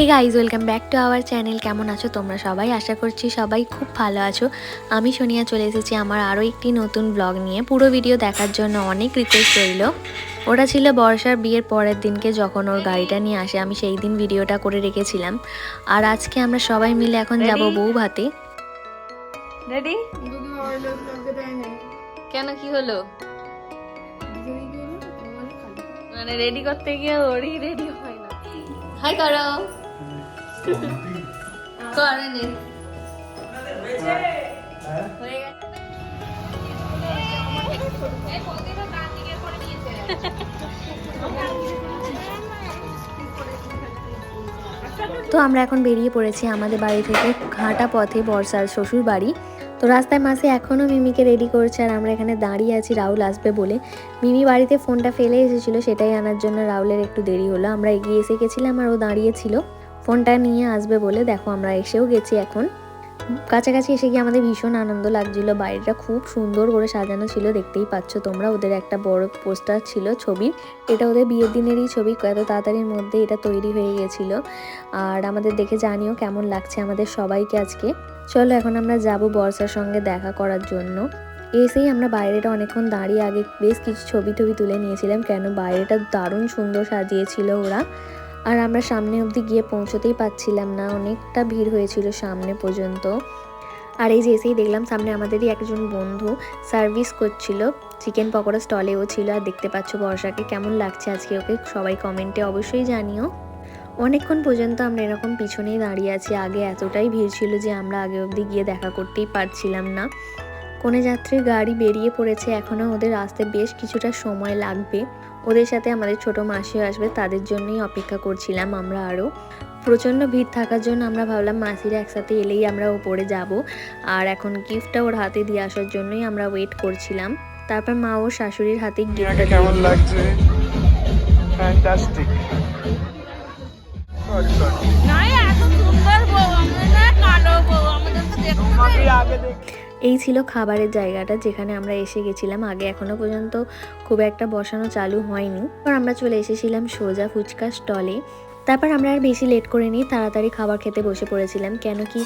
Hey guys welcome back to our channel কেমন আছো তোমরা সবাই? আশা করছি সবাই খুব ভালো আছো। আমি সোনিয়া চলে এসেছি আমার আরও একটি নতুন ব্লগ নিয়ে। পুরো ভিডিও দেখার জন্য অনেক রিকোয়েস্ট রইল। ওটা ছিল বর্ষার বিয়ের পরের দিনকে যখন ওর গাড়িটা নিয়ে আসে আমি সেই দিন ভিডিওটা করে রেখেছিলাম। আর আজকে আমরা সবাই মিলে এখন যাব? বউ ভাতে রেডি কেন কি হলো? মানে মানে রেডি করতে গিয়ে ওরই রেডি হয় না। হাই করো তো আমরা এখন বেরিয়ে পড়েছি আমাদের বাড়ি থেকে ঘাটা পথে বর্ষার শ্বশুর বাড়ি। তো রাস্তায় মাসে এখনও মিমিকে রেডি করছে আর আমরা এখানে দাঁড়িয়ে আছি, রাহুল আসবে বলে। মিমি বাড়িতে ফোনটা ফেলে এসেছিল, সেটাই আনার জন্য রাহুলের একটু দেরি হলো। আমরা এগিয়ে এসে গেছিলাম আর ও দাঁড়িয়েছিল ফোনটা নিয়ে আসবে বলে দেখো, আমরা এসেও গেছি এখন। কাছাকাছি এসে গিয়ে আমাদের ভীষণ আনন্দ লাগছিল। বাইরেটা খুব সুন্দর করে সাজানো ছিল, দেখতেই পাচ্ছ তোমরা। ওদের একটা বড় পোস্টার ছিল ছবি। এটা ওদের বিয়ের দিনেরই ছবি, এত তাড়াতাড়ির মধ্যে এটা তৈরি হয়ে গেছিল। আর আমাদের দেখে জানিও কেমন লাগছে আমাদের সবাইকে আজকে। চলো এখন আমরা যাব বর্ষার সঙ্গে দেখা করার জন্য। এসেই আমরা বাইরেটা অনেকক্ষণ দাঁড়িয়ে আগে বেশ কিছু ছবি টবি তুলে নিয়েছিলাম। কেন বাইরেটা দারুণ সুন্দর সাজিয়েছিল ওরা। আর আমরা সামনে অবধি গিয়ে পৌঁছতেই পাচ্ছিলাম না। অনেকটা ভিড় হয়েছিল সামনে পর্যন্ত। আর এই যে এসেই দেখলাম সামনে আমাদেরই একজন বন্ধু সার্ভিস করছিল। চিকেন পকোড়া স্টলেও ছিল। আর দেখতে পাচ্ছ বর্ষাকে কেমন লাগছে আজকে ওকে সবাই কমেন্টে অবশ্যই জানিও। অনেকক্ষণ পর্যন্ত আমরা এরকম পিছনেই দাঁড়িয়ে আছি। আগে এতটাই ভিড় ছিল যে আমরা আগে অবধি গিয়ে দেখা করতেই পারছিলাম না। কোনো যাত্রীর গাড়ি বেরিয়ে পড়েছে। এখনও ওদের আসতে বেশ কিছুটা সময় লাগবে। ওদের সাথে আমাদের ছোট মাসিও আসবে তাদের জন্যই অপেক্ষা করছিলাম আমরা আরও। প্রচণ্ড ভিড় থাকার জন্য আমরা ভাবলাম মাসিরা একসাথে এলেই আমরা ওপরে যাব আর এখন গিফটটা ওর হাতে দিয়ে আসার জন্যই আমরা ওয়েট করছিলাম। তারপর মা ওর শাশুড়ির হাতে গিফটটা কেমন লাগছে? ফ্যান্টাস্টিক না এত সুন্দর বউ আমাদের না কালো বউ আমাদের তো দেখতে আগে দেখ এই ছিল খাবারের জায়গাটা যেখানে আমরা এসে গেছিলাম। আগে এখনও পর্যন্ত খুব একটা বসানো চালু হয়নি। আর আমরা চলে এসেছিলাম সোজা ফুচকা স্টলে। তারপর আমরা আর বেশি লেট করে নিই তাড়াতাড়ি খাবার খেতে বসে পড়েছিলাম। কেন কি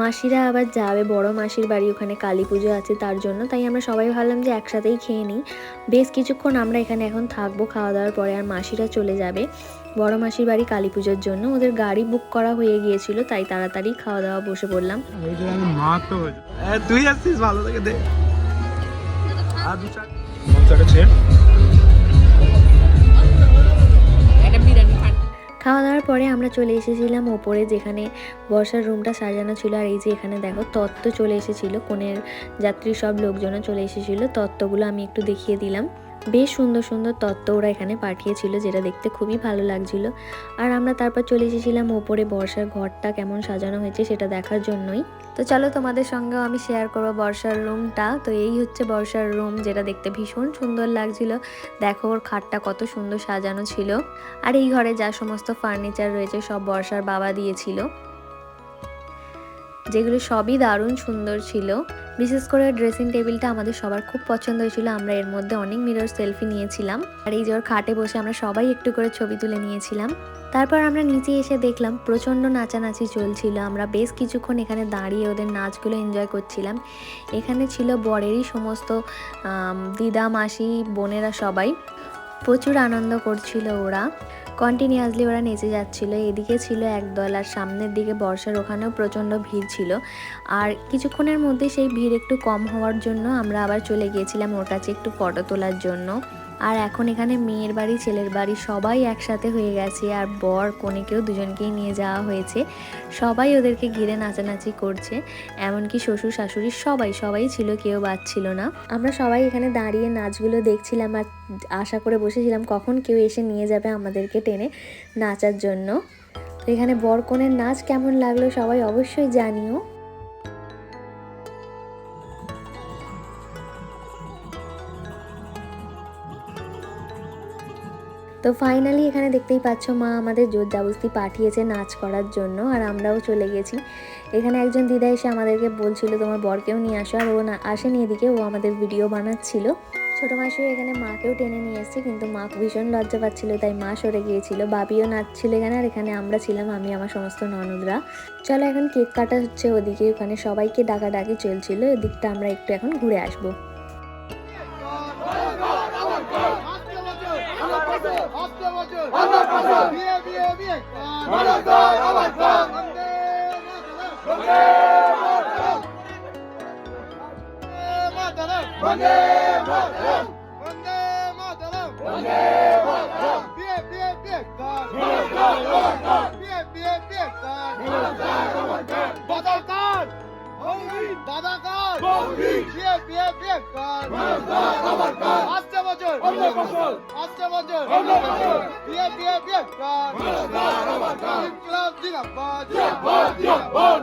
মাসিরা আবার যাবে বড় মাসির বাড়ি ওখানে কালী পুজো আছে তার জন্য তাই আমরা সবাই ভাবলাম যে একসাথেই খেয়ে নিই। বেশ কিছুক্ষণ আমরা এখানে এখন থাকব খাওয়া দাওয়ার পরে আর মাসিরা চলে যাবে বড় মাসির বাড়ি কালী পুজোর জন্য। ওদের গাড়ি বুক করা হয়ে গিয়েছিল তাই তাড়াতাড়ি খাওয়া দাওয়া বসে পড়লাম। ওই যে আমি মা তো। হ্যাঁ তুই আসছিস ভালো থেকে দে। আর দু চার খাওয়া দাওয়ার পরে আমরা চলে এসেছিলাম ওপরে যেখানে বর্ষার রুমটা সাজানো ছিল। আর এই যে এখানে দেখো, তত্ত্ব চলে এসেছিল। কোনের যাত্রী সব লোকজনও চলে এসেছিল। তত্ত্বগুলো আমি একটু দেখিয়ে দিলাম। বেশ সুন্দর সুন্দর তত্ত্ব ওরা এখানে পাঠিয়েছিল যেটা দেখতে খুবই ভালো লাগছিল। আর আমরা তারপর চলে এসেছিলাম ওপরে বর্ষার ঘরটা কেমন সাজানো হয়েছে সেটা দেখার জন্যই। তো চলো তোমাদের সঙ্গেও আমি শেয়ার করব বর্ষার রুমটা তো এই হচ্ছে বর্ষার রুম যেটা দেখতে ভীষণ সুন্দর লাগছিল। দেখো ওর খাটটা কত সুন্দর সাজানো ছিল। আর এই ঘরে যা সমস্ত ফার্নিচার রয়েছে সব বর্ষার বাবা দিয়েছিল। যেগুলো সবই দারুণ সুন্দর ছিল। বিশেষ করে ড্রেসিং টেবিলটা আমাদের সবার খুব পছন্দ হয়েছিল। আমরা এর মধ্যে অনেক মিরর সেলফি নিয়েছিলাম। আর এই যে ওর খাটে বসে আমরা সবাই একটু করে ছবি তুলে নিয়েছিলাম। তারপর আমরা নিচে এসে দেখলাম, প্রচণ্ড নাচানাচি চলছিল। আমরা বেশ কিছুক্ষণ এখানে দাঁড়িয়ে ওদের নাচগুলো এনজয় করছিলাম। এখানে ছিল বরেরই সমস্ত দিদা, মাসি, বোনেরা সবাই। প্রচুর আনন্দ করছিল ওরা। কন্টিনিউয়াসলি ওরা নেচে যাচ্ছিল, এদিকে ছিল একদল আর সামনের দিকে বর্ষার ওখানেও প্রচণ্ড ভিড় ছিল। আর কিছুক্ষণের মধ্যে সেই ভিড় একটু কম হওয়ার জন্য আমরা আবার চলে গিয়েছিলাম ওর কাছে একটু ফটো তোলার জন্য। আর এখন এখানে মেয়ের বাড়ি, ছেলের বাড়ি, সবাই একসাথে হয়ে গেছে আর বর, কনেকেও দুজনকেই নিয়ে যাওয়া হয়েছে। সবাই ওদেরকে ঘিরে নাচানাচি করছে, এমনকি শ্বশুর, শাশুড়ি সবাই সবাই ছিল, কেউ বাদ ছিল না। আমরা সবাই এখানে দাঁড়িয়ে নাচগুলো দেখছিলাম আর আশা করে বসেছিলাম কখন কেউ এসে নিয়ে যাবে আমাদেরকে টেনে নাচার জন্য। এখানে বর, কনের নাচ কেমন লাগল সবাই অবশ্যই জানিও। তো ফাইনালি এখানে দেখতেই পাচ্ছ মা আমাদের জোর জাবস্তি পাঠিয়েছে নাচ করার জন্য, আর আমরাও চলে গেছি। এখানে একজন দিদা এসে আমাদেরকে বলছিল, তোমার বরকেও নিয়ে আসো। আর ও না, আসেনি এদিকে, ও আমাদের ভিডিও বানাচ্ছিল। ছোটো মাসিও এখানে মাকেও টেনে নিয়ে এসেছে, কিন্তু মা ভীষণ লজ্জা পাচ্ছিল, তাই মা সরে গিয়েছিল। বাবিও নাচছিল এখানে, আর এখানে আমরা ছিলাম, আমি, আমার সমস্ত ননদরা। চলো এখন কেক কাটা হচ্ছে ওদিকে, ওখানে সবাইকে ডাকাডাকি চলছিল, এদিকটা আমরা একটু এখন ঘুরে আসব। আসছে বছর আসছে বছর বিয়ে বিয়ে বিয়ে ইনকলাব জিন্দাবাদ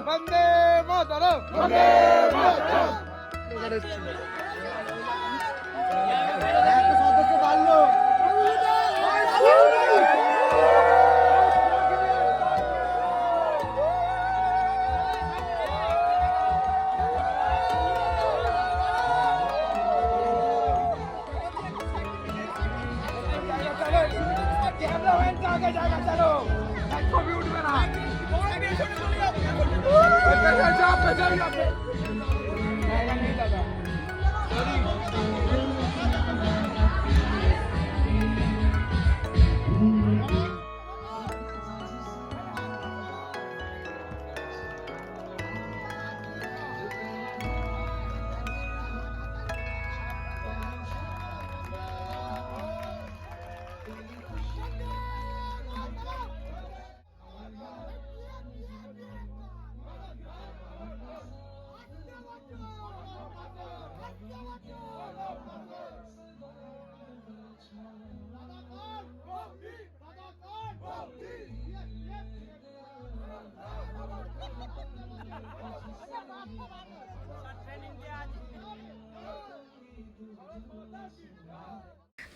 বন্দে মাতরম সদস্য বাড়লো इतना आगे जाएगा चलो। को म्यूट में रहा पैदल जाओ पैदल जाओ नहीं दादा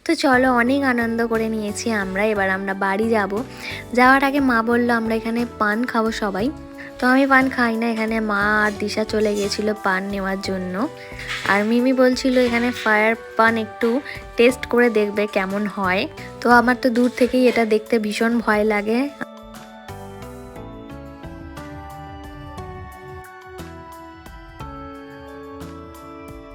তো চলো অনেক আনন্দ করে নিয়েছি আমরা। এবার আমরা বাড়ি যাব। যাওয়ার আগে মা বলল, আমরা এখানে পান খাব সবাই। তো আমি পান খাই না, এখানে মা আর দিশা চলে গিয়েছিল পান নেওয়ার জন্য। আর মিমি বলছিল, এখানে ফায়ার পান একটু টেস্ট করে দেখবে কেমন হয়। তো আমার তো দূর থেকেই এটা দেখতে ভীষণ ভয় লাগে।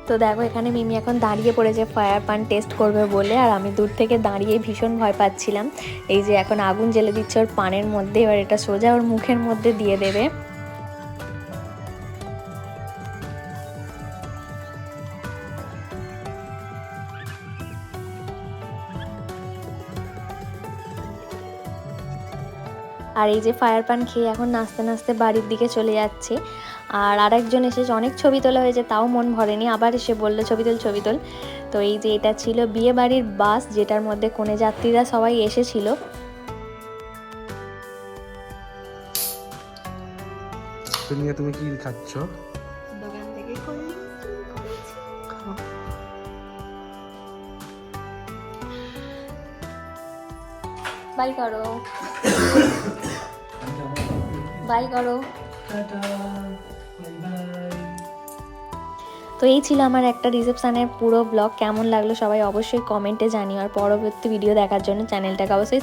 তো দেখো, এখানে মিমি এখন দাঁড়িয়ে পড়েছে ফায়ার পান টেস্ট করবে বলে, আর আমি দূর থেকে দাঁড়িয়ে ভীষণ ভয় পাচ্ছিলাম। এই যে এখন আগুন জ্বেলে দিচ্ছে ওর পানের মধ্যে, এবার এটা সোজা ওর মুখের মধ্যে দিয়ে দেবে। আর এই যে ফায়ার পান খেয়ে এখন নাচতে নাচতে বাড়ির দিকে চলে যাচ্ছে। আর আরেকজন এসেছে অনেক ছবি তোলা হয়েছে তাও মন ভরেনি। আবার এসে বলল ছবি তোল ছবি তোল। তো এই যে এটা ছিল বিয়ে বাড়ির বাস যেটার মধ্যে কনে যাত্রীরা সবাই এসেছিল। তুমি কি খাচ্ছ? দোকান থেকে বাই করো। বাই করো। তো এই ছিল আমার একটা রিসেপশানের পুরো ব্লগ। কেমন লাগল সবাই অবশ্যই কমেন্টে জানিও। আর পরবর্তী ভিডিও দেখার জন্য চ্যানেলটাকে অবশ্যই